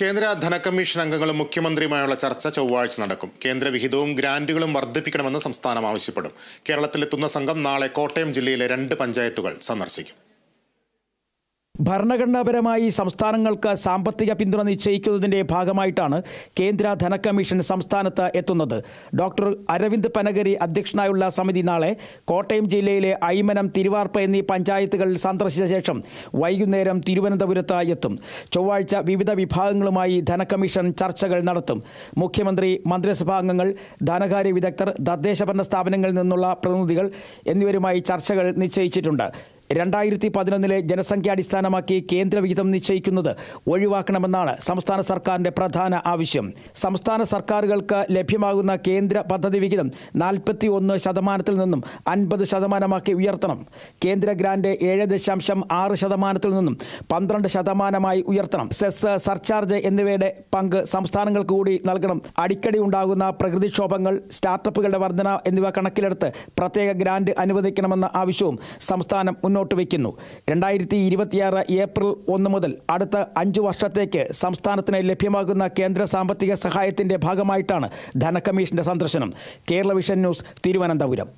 കേന്ദ്ര ധനകമ്മീഷൻ അംഗങ്ങളും മുഖ്യമന്ത്രിയുമായുള്ള ചർച്ച ചൊവ്വാഴ്ച നടക്കും. കേന്ദ്ര വിഹിതവും ഗ്രാന്റുകളും വർദ്ധിപ്പിക്കണമെന്ന് സംസ്ഥാനം ആവശ്യപ്പെടും. കേരളത്തിലെത്തുന്ന സംഘം നാളെ കോട്ടയം ജില്ലയിലെ രണ്ട് പഞ്ചായത്തുകൾ സന്ദർശിക്കും. ഭരണഘടനാപരമായി സംസ്ഥാനങ്ങൾക്ക് സാമ്പത്തിക പിന്തുണ നിശ്ചയിക്കുന്നതിന്റെ ഭാഗമായിട്ടാണ് കേന്ദ്ര ധനകമ്മീഷൻ സംസ്ഥാനത്ത് എത്തുന്നത്. ഡോക്ടർ അരവിന്ദ് പനഗരി അധ്യക്ഷനായുള്ള സമിതി നാളെ കോട്ടയം ജില്ലയിലെ ഐമനം തിരുവാർപ്പ് എന്നീ പഞ്ചായത്തുകൾ സന്ദർശിച്ച ശേഷം വൈകുന്നേരം തിരുവനന്തപുരത്ത് എത്തും. ചൊവ്വാഴ്ച വിവിധ വിഭാഗങ്ങളുമായി ധനകമ്മീഷൻ ചർച്ചകൾ നടത്തും. മുഖ്യമന്ത്രി മന്ത്രിസഭാംഗങ്ങൾ ധനകാര്യ വിദഗ്ധർ തദ്ദേശഭരണ സ്ഥാപനങ്ങളിൽ നിന്നുള്ള പ്രതിനിധികൾ എന്നിവരുമായി ചർച്ചകൾ നിശ്ചയിച്ചിട്ടുണ്ട്. രണ്ടായിരത്തി പതിനൊന്നിലെ ജനസംഖ്യാടിസ്ഥാനമാക്കി കേന്ദ്ര വിഹിതം നിശ്ചയിക്കുന്നത് ഒഴിവാക്കണമെന്നാണ് സംസ്ഥാന സർക്കാരിന്റെ പ്രധാന ആവശ്യം. സംസ്ഥാന സർക്കാരുകൾക്ക് ലഭ്യമാകുന്ന കേന്ദ്ര പദ്ധതി വിഹിതം നാൽപ്പത്തി ഒന്ന് ശതമാനത്തിൽ നിന്നും അൻപത് ശതമാനമാക്കി ഉയർത്തണം. കേന്ദ്ര ഗ്രാന്റ് ഏഴ് ദശാംശം ആറ് ശതമാനത്തിൽ നിന്നും പന്ത്രണ്ട് ശതമാനമായി ഉയർത്തണം. സെസ് സർചാർജ് എന്നിവയുടെ പങ്ക് സംസ്ഥാനങ്ങൾക്ക് കൂടി നൽകണം. അടിക്കടി ഉണ്ടാകുന്ന പ്രകൃതിക്ഷോഭങ്ങൾ സ്റ്റാർട്ടപ്പുകളുടെ വർധന എന്നിവ കണക്കിലെടുത്ത് പ്രത്യേക ഗ്രാന്റ് അനുവദിക്കണമെന്ന ആവശ്യവും സംസ്ഥാനം മുന്നോട്ട് വയ്ക്കുന്നു. രണ്ടായിരത്തി ഇരുപത്തിയാറ് ഏപ്രിൽ ഒന്ന് മുതൽ അടുത്ത അഞ്ച് വർഷത്തേക്ക് സംസ്ഥാനത്തിന് ലഭ്യമാകുന്ന കേന്ദ്ര സാമ്പത്തിക സഹായത്തിന്റെ ഭാഗമായിട്ടാണ് ധനകമ്മീഷന്റെ സന്ദർശനം. Kerala vision news Thiruvananthapuram.